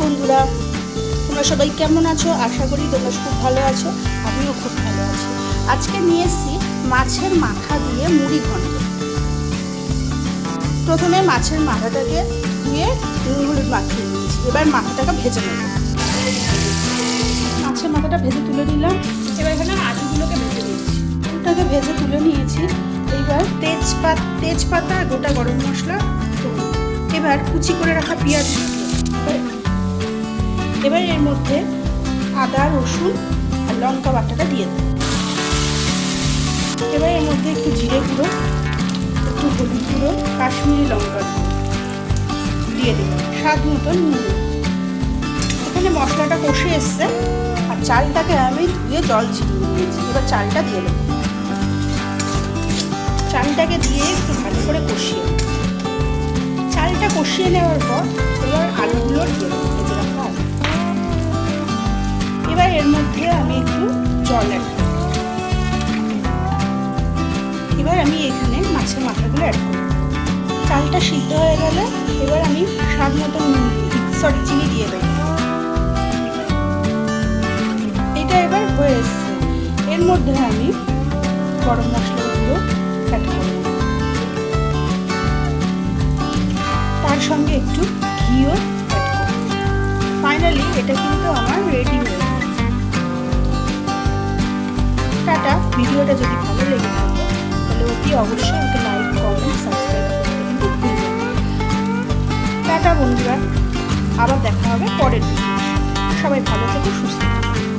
বন্ধুরা, তোমরা সবাই কেমন আছো? আশা করি তোমরা খুব ভালো আছো, আমিও খুব ভালো আছি। আজকে নিয়ে এসেছি মাছের মাথা দিয়ে মুড়ি ঘন্ট। প্রথমে মাছের মাথাটাকে ধুয়ে নুন হলুদ মাখিয়ে নিয়েছি, এবার মাথাটাকে ভেজে নেব। মাছের মাথাটা ভেজে তুলে নিলাম, এবার এখানে আলুগুলোকে ভেজে নিয়েছি। আলুটাকে ভেজে তুলে নিয়েছি, এইবার তেজপাত তেজপাতা গোটা গরম মশলা এবার কুচি করে রাখা পেঁয়াজ এবার এর মধ্যে আদা, রসুন আর লঙ্কা বাটাটা দিয়ে দেবো। এবার এর মধ্যে একটু জিরে গুঁড়ো, একটু হলুদ গুঁড়ো, কাশ্মীরি লঙ্কা দিয়ে দেবো। স্বাদ মতন নুন এখানে মশলাটা কষে এসছে আর চালটাকে আমি ধুয়ে জল ছিটিয়ে দিয়েছি। এবার চালটা দিয়ে দেবো। চালটাকে দিয়ে একটু ভালো করে কষিয়ে চালটা কষিয়ে নেওয়ার পর এবার আলুগুলো দিয়ে দেবো। এর মধ্যে আমি একটু জল অ্যাড করব। এবার আমি এখানে মাছের মাথাগুলো অ্যাড করব। চালটা সিদ্ধ হয়ে গেলে, এবার আমি স্বাদ মতো সরি, চিনি দিয়ে দেবো। এটা এবার হয়ে এর মধ্যে আমি গরম মশলাগুলো অ্যাড করব। তার সঙ্গে একটু ঘিও ফাইনালি এটা কিন্তু আমার রেডি হয়ে ভিডিওটা যদি ভালো লেগে থাকে, তাহলে অতি অবশ্যই আমাকে লাইক কমেন্ট সাবস্ক্রাইব করতে বন্ধুরা, আবার দেখা হবে পরের ভিডিও সবাই ভালো থেকো, সুস্থ থেকো।